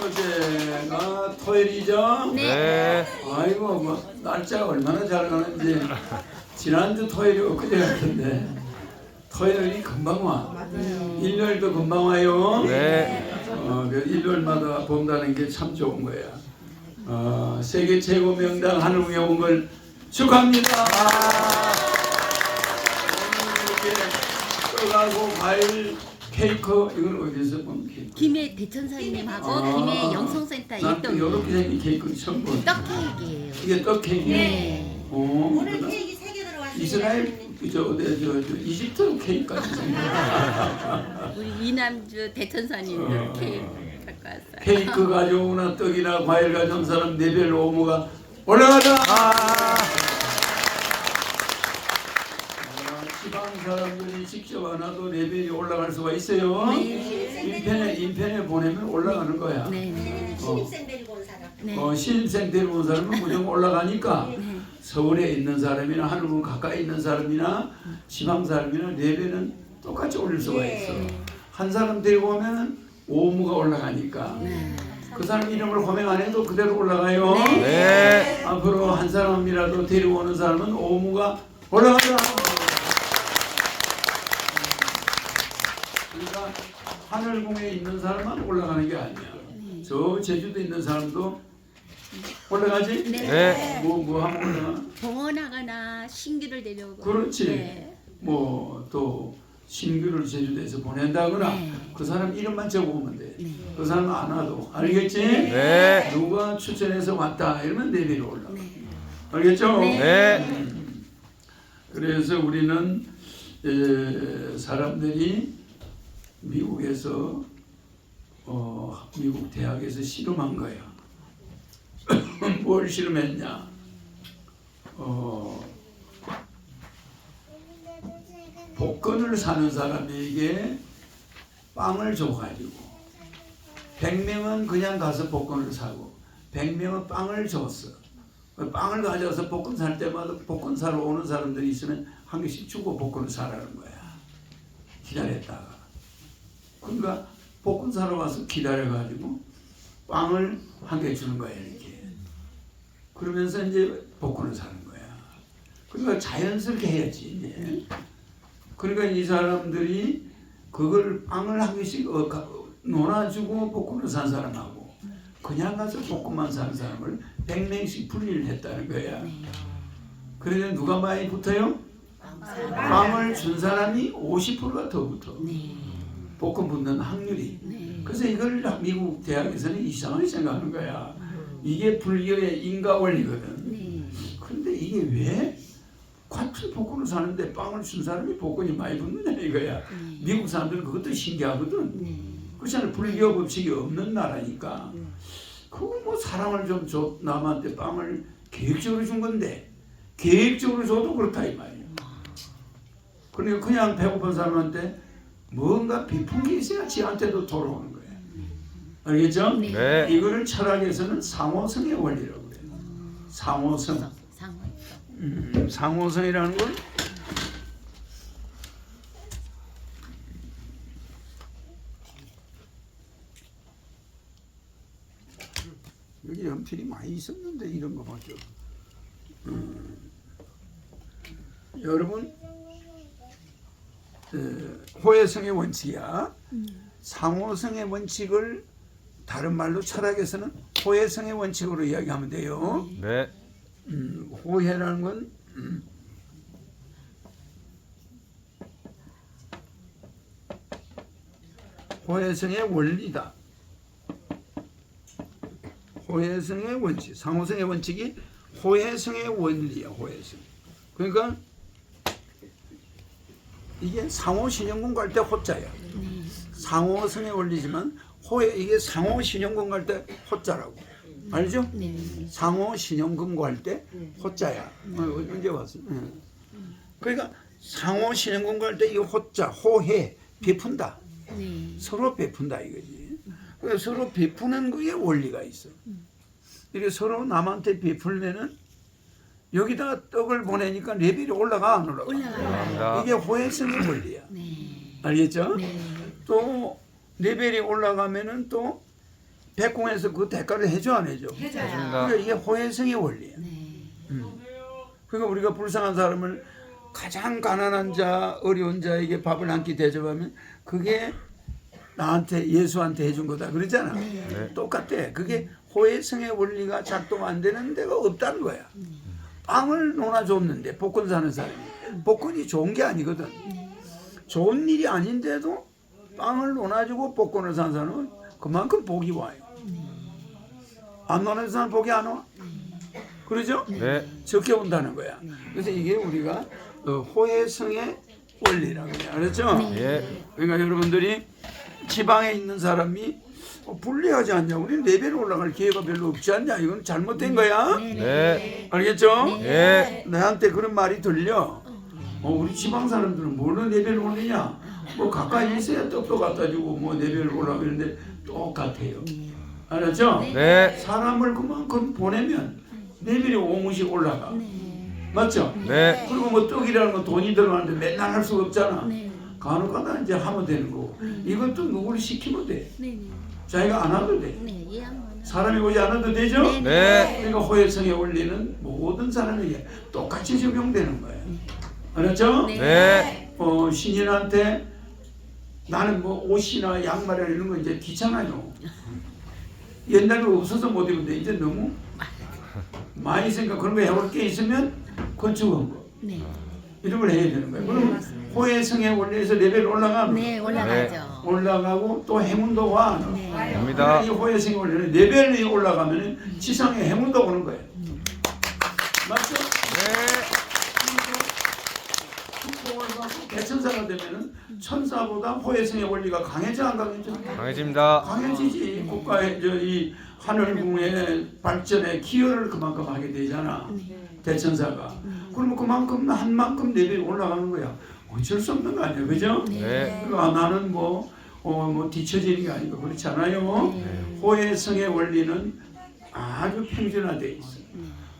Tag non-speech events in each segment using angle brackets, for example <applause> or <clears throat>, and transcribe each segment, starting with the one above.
어제가 토요일이죠? 네. 아이고 뭐 날짜가 얼마나 잘 가는지. 지난주 토요일이 엊그제 같은데 토요일이 금방 와. 일요일도 금방 와요. 네. 어, 그 일요일마다 본다는 게 참 좋은 거야 어, 세계 최고 명당 하늘궁에 온 걸 축하합니다. 오늘 이렇게 떡하고 과일 케이크 이건 어디서 본 케이크? 김해 대천사님하고 아. 김해 영성센터 난 일동 이렇게 생긴 케이크는 처음 본 떡 케이크예요. 이게 떡 케이크야? 네. 오, 오늘 케이크 세개 들어왔어요. 이스라엘 저 어디 저, 저 이집트 케이크 같이 생겼다. 우리 이남주 대천사님 어. 케이크 갖고 왔어요. 케이크 가져오거나 떡이나 과일 가져온 사람 네별 오무가 올라가자. 사람들이 직접 안 와도 레벨이 올라갈 수가 있어요. 인편에 인편에 보내면 올라가는 거야. 네, 네. 신입생 데리고 온 사람. 네. 어, 신입생 데리고 온 사람은 무조건 <laughs> 올라가니까 서울에 있는 사람이나 하늘군 가까이 있는 사람이나 지방 사람이나 레벨은 똑같이 올릴 수가 있어. 한 사람 데리고 오면은 오무가 올라가니까 그 사람 이름을 호명 안 해도 그대로 올라가요. 네. 앞으로 한 사람이라도 데리고 오는 사람은 오무가 올라가자. 그러니까 하늘궁에 있는 사람만 올라가는 게 아니야. 저 제주도 있는 사람도 올라가지? 네. 뭐, 뭐 하면 올라가? 봉헌하거나 신규를 데려오고. 그렇지. 네. 뭐또 신규를 제주도에서 보낸다거나 네. 그 사람 이름만 적어오면 돼. 그 사람 안 와도 알겠지? 네. 누가 추천해서 왔다 이러면 내비로 올라가. 네. 알겠죠? 네. 그래서 우리는 에, 사람들이 미국에서 어, 미국 대학에서 실험한 거야. <clears throat> 뭘 실험했냐? 어, 복권을 사는 사람에게 빵을 줘가지고 100명은 그냥 가서 복권을 사고 100명은 빵을 줬어. 그 빵을 가져와서 복권 살 때마다 복권 사러 오는 사람들이 있으면 한 개씩 주고 복권을 사라는 거야. 기다렸다가. 그러니까 복권 사러 와서 기다려가지고 빵을 한 개 주는 거야 이렇게. 그러면서 이제 복권을 사는 거야. 그러니까 자연스럽게 해야지 이제. 그러니까 이 사람들이 그걸 빵을 한 개씩 어, 가- 논아주고 복권을 산 사람하고 그냥 가서 복권만 사는 사람을 100명씩 분리를 했다는 거야. 그래서 누가 많이 붙어요? 빵을 준 사람이 50%가 더 붙어. 네. 복권 붙는 확률이. 네. 그래서 이걸 미국 대학에서는 이상하게 생각하는 거야. 이게 불교의 인가 원리거든. 네. 근데 이게 왜 같은 복권을 사는데 빵을 준 사람이 복권이 많이 붙느냐 이거야. 미국 사람들은 그것도 신기하거든. 네. 그렇잖아요. 불교 법칙이 없는 나라니까. 그거 뭐 사랑을 좀 줘, 남한테 빵을 계획적으로 준 건데 계획적으로 줘도 그렇다 이 말이야. 그러니까 그냥 배고픈 사람한테 뭔가 게 있어야 지한테도 돌아오는 거야. 알겠죠? 네. 네. 이거를 철학에서는 상호성의 원리라고 그래요. 상호성. 상호. 음, 상호성이라는 건 여기 연필이 많이 있었는데 이런 거밖에 없. 음. 여러분 에, 호혜성의 원칙이야. 상호성의 원칙을 다른 말로 철학에서는 호혜성의 원칙으로 이야기하면 돼요. 네. 음, 호혜라는 건 음, 호혜성의 원리다. 호혜성의 원칙, 상호성의 원칙이 호혜성의 원리야. 호혜성. 그러니까 이게 상호 신용군 갈 때 호자야. 상호성의 원리지만 호혜 이게 상호 신용군 갈때 호자라고. 알죠? 네. 상호 신용금 구할 때 호자야. 어, 언제 왔어? 응. 그러니까 상호 신용금 구할 때이 호자, 호해, 베푼다. 네. 서로 베푼다 이거지. 그러니까 서로 베푸는 거에 원리가 있어. 이렇게 서로 남한테 베풀면은 여기다가 떡을 보내니까 레벨이 올라가 안 올라가? 올라가요. 이게 호혜성의 원리야. 네. 알겠죠? 네. 또 레벨이 올라가면은 또 백공에서 그 대가를 해줘 안 해줘? 해줘요. 그러니까 이게 호혜성의 원리야. 네. 그러니까 우리가 불쌍한 사람을 가장 가난한 자, 어려운 자에게 밥을 한 끼 대접하면 그게 나한테 예수한테 해준 거다 그러잖아. 똑같아. 그게 호혜성의 원리가 작동 안 되는 데가 없다는 거야. 빵을 논아줬는데 복권 사는 사람이 복권이 좋은 게 아니거든. 좋은 일이 아닌데도 빵을 논아주고 복권을 산 사람은 그만큼 복이 와요. 안 논아준 사람 복이 안 와. 그러죠? 네. 적게 온다는 거야. 그래서 이게 우리가 어, 호혜성의 원리라고 해요. 알았죠? 예. 그러니까 여러분들이 지방에 있는 사람이 어, 불리하지 않냐? 우리 레벨 올라갈 기회가 별로 없지 않냐? 이건 잘못된 거야. 네. 알겠죠? 예. 나한테 그런 말이 들려. 어, 우리 지방 사람들은 뭘로 레벨 올리냐? 뭐 가까이 있어야 떡도 갖다 주고 뭐 레벨 올라가는데 똑같아요. 알았죠? 네. 사람을 그만큼 보내면 레벨이 오무씩 올라가. 맞죠? 네. 그리고 뭐 떡이라는 건 돈이 들어가는데 맨날 할 수가 없잖아. 네. 간혹 가다 이제 하면 되는 거고. 이것도 누구를 시키면 돼. 네. 네. 자기가 안 하도 돼. 네. 이 양반은. 사람이 오지 않아도 되죠? 네. 그러니까 호혜성의 원리는 모든 사람에게 똑같이 적용되는 거예요. 알았죠? 네. 어, 신인한테 나는 뭐 옷이나 양말이나 이런 거 이제 귀찮아요. 옛날에 없어서 못 입는데 이제 너무 많이 생각 그런 거 해볼 게 있으면 건축한 거 네. 이런 걸 해야 되는 거예요. 그럼 호혜성의 원리에서 레벨 올라가면 네. 올라가죠. 올라가고 또 행운도 와. 안 와? 네. 옵니다. 이 호혜성의 원리는 레벨이 올라가면 지상에 행운도 오는 거예요. 맞죠? 네. 축복을 받고 대천사가 되면은 천사보다 호혜성의 원리가 강해져 안 강해져? 강해집니다. 강해지지. 국가의 저이 하늘궁의 발전에 기여를 그만큼 하게 되잖아. 대천사가. 그러면 그만큼 한 만큼 레벨이 올라가는 거야. 어쩔 수 없는 거 아니야, 그죠? 네. 그러니까 나는 뭐, 어, 뭐 뒤처지는 게 아니고 그렇지 않아요. 호혜성의 원리는 아주 평준화되어 있어.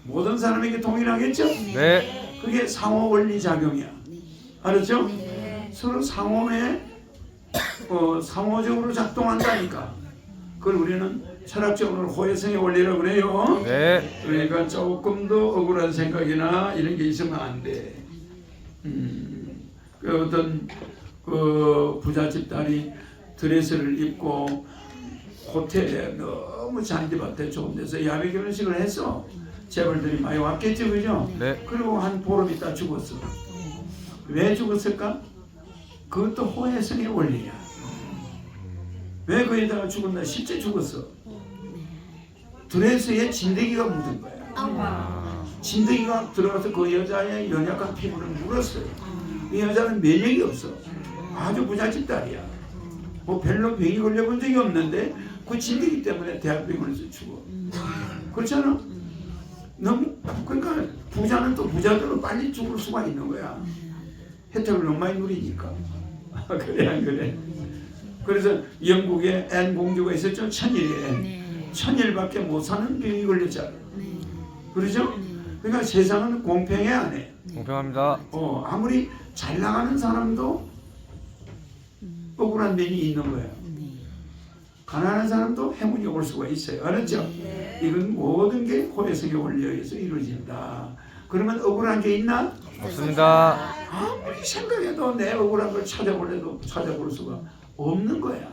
모든 사람에게 동일하겠죠? 네. 그게 상호 원리 작용이야. 알았죠? 서로 상호에 어, 상호적으로 작동한다니까. 그걸 우리는 철학적으로 호혜성의 원리라고 그래요. 네. 그러니까 조금 더 억울한 생각이나 이런 게 있으면 안 돼. 음, 그 어떤 그 부잣집 딸이 드레스를 입고 호텔에 너무 잔디밭에 좋은 데서 야외 결혼식을 했어. 재벌들이 많이 왔겠죠, 그죠? 네. 그리고 한 보름 있다 죽었어. 왜 죽었을까? 그것도 호혜성의 원리야. 왜 거기다가 죽었나? 실제 죽었어. 드레스에 진드기가 묻은 거야. 진드기가 들어가서 그 여자의 연약한 피부를 물었어요. 이 여자는 면역이 없어. 아주 부잣집 딸이야. 뭐 별로 병이 걸려본 적이 없는데 그 진드기 때문에 대학병원에서 죽어. 그렇잖아? 너무 그러니까 부자는 또 부자대로 빨리 죽을 수가 있는 거야. 혜택을 너무 많이 누리니까. <laughs> 그래 안 그래? 그래서 영국에 앤 공주가 있었죠 천일에 네. 천일밖에 못 사는 병이 걸렸잖아. 네. 그러죠? 그러니까 세상은 공평해 안 해. 공평합니다. 어, 아무리 잘 나가는 사람도 억울한 면이 있는 거예요. 가난한 사람도 행운이 올 수가 있어요. 알았죠? 이건 모든 게 원리에 의해서 이루어진다. 그러면 억울한 게 있나? 없습니다. 아무리 생각해도 내 억울한 걸 찾아보려도 찾아볼 수가 없는 거야.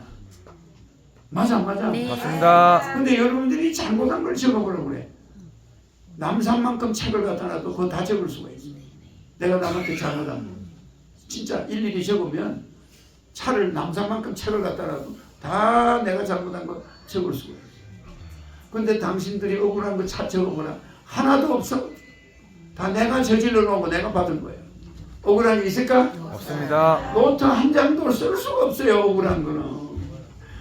맞아, 맞아. 네. 맞습니다. 근데 여러분들이 잘못한 걸 적어보라고 그래. 남산만큼 책을 갖다 놔도 그거 다 적을 수가 있어. 내가 남한테 잘못하면. 진짜 일일이 적으면 차를 남산만큼 책을 갖다 놔도 다 내가 잘못한 거 적을 수가 있어. 근데 당신들이 억울한 거 차 적어보라. 하나도 없어. 다 내가 저질러 놓고 내가 받은 거예요. 억울한 게 있을까? 없습니다. 노트 한 장도 쓸 수가 없어요 억울한 거는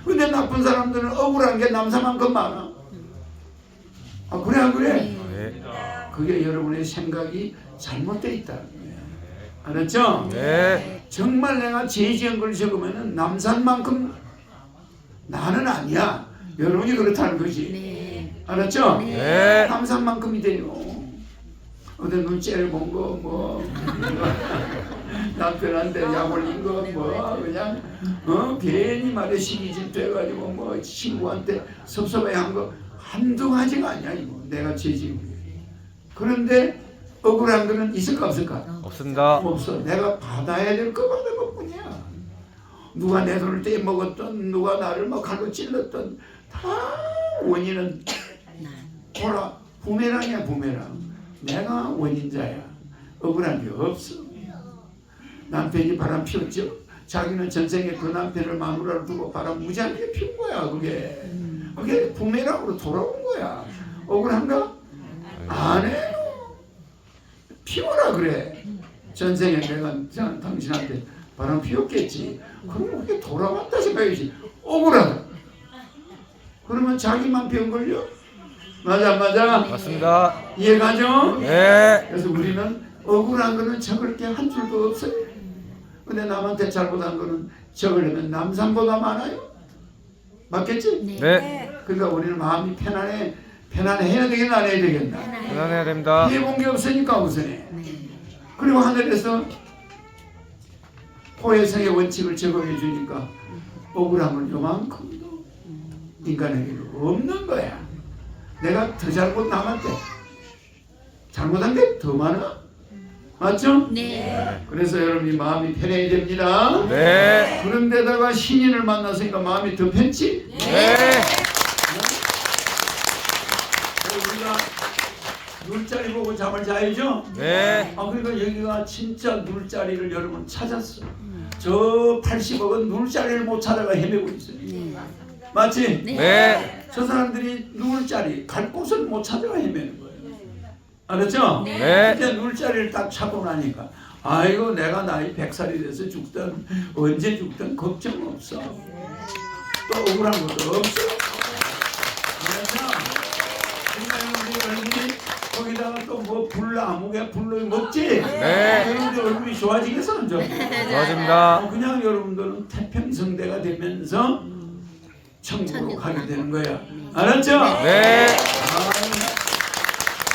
근데 나쁜 사람들은 억울한 게 남사만큼 많아 아 그래 안 그래? 네. 그게 여러분의 생각이 있다는 거예요 알았죠? 네. 정말 내가 죄 지은 걸 적으면 남산만큼 나는 아니야 여러분이 그렇다는 거지 네. 알았죠? 네. 남산만큼이 돼요 어디 눈째를 본 거 뭐 <laughs> 남편한테 약 올린 거 뭐 그냥 어 괜히 말에 시기질 돼가지고 뭐 친구한테 섭섭해 한 거 한두 가지가 아니야 이거 내가 죄지은 게 그런데 억울한 거는 있을까 없을까? 없습니다. 없어 내가 받아야 될 거 받은 것뿐이야. 누가 내 돈을 떼 먹었던 누가 나를 뭐 칼로 찔렀던 다 원인은 보라 부메랑이야 부메랑. 내가 원인자야. 억울한 게 없어. 남편이 바람 피웠죠? 자기는 전생에 그 남편을 마누라로 두고 바람 무지하게 피운 거야 그게. 그게 부메랑으로 돌아온 거야. 억울한가? 안 해 요 피워라 그래 전생에 내가 자, 당신한테 바람 피웠겠지 그럼 그게 돌아왔다 생각이지 억울하다 그러면 자기만 피운 걸요? 맞아 안 맞아 맞습니다. 이해가죠? 네. 그래서 우리는 억울한 거는 적을 게 한 줄도 없어요. 근데 남한테 잘못한 거는 적으려면 남산보다 많아요. 맞겠지? 네. 그러니까 우리는 마음이 편안해, 편안해야 되겠나 안 해야 되겠나? 편안해야 됩니다. 피해본 게 없으니까 우선해. 그리고 하늘에서 포해성의 원칙을 적용해 주니까 억울함은 요만큼도 인간에게 없는 거야. 내가 더 잘못 남았대. 잘못한 게 더 많아. 맞죠? 네. 그래서 여러분이 마음이 편해야 됩니다. 네. 그런데다가 신인을 만났으니까 마음이 더 편치? 네. 우리가 눈자리 보고 잠을 자야죠? 네. 아 그러니까 여기가 진짜 눈자리를 여러분 찾았어. 저 80억은 눈자리를 못 찾아가 헤매고 있어요. 맞지? 네. 저 사람들이 눈자리 갈 곳을 못 찾아가 헤매는 거예요. 알았죠? 네. 이제 눈자리를 딱 찾고 나니까 아이고 내가 나이 100살이 돼서 죽든 언제 죽든 걱정 없어. 또 억울한 것도 없어. 알았죠? 거기다가 또 뭐 불나무게 불로 먹지? 네. 여러분들 얼굴이 좋아지겠어 안 좋아지겠어? 좋아집니다. 어, 그냥 여러분들은 태평성대가 되면서 천국으로 가게 되는 거야. 알았죠? 네.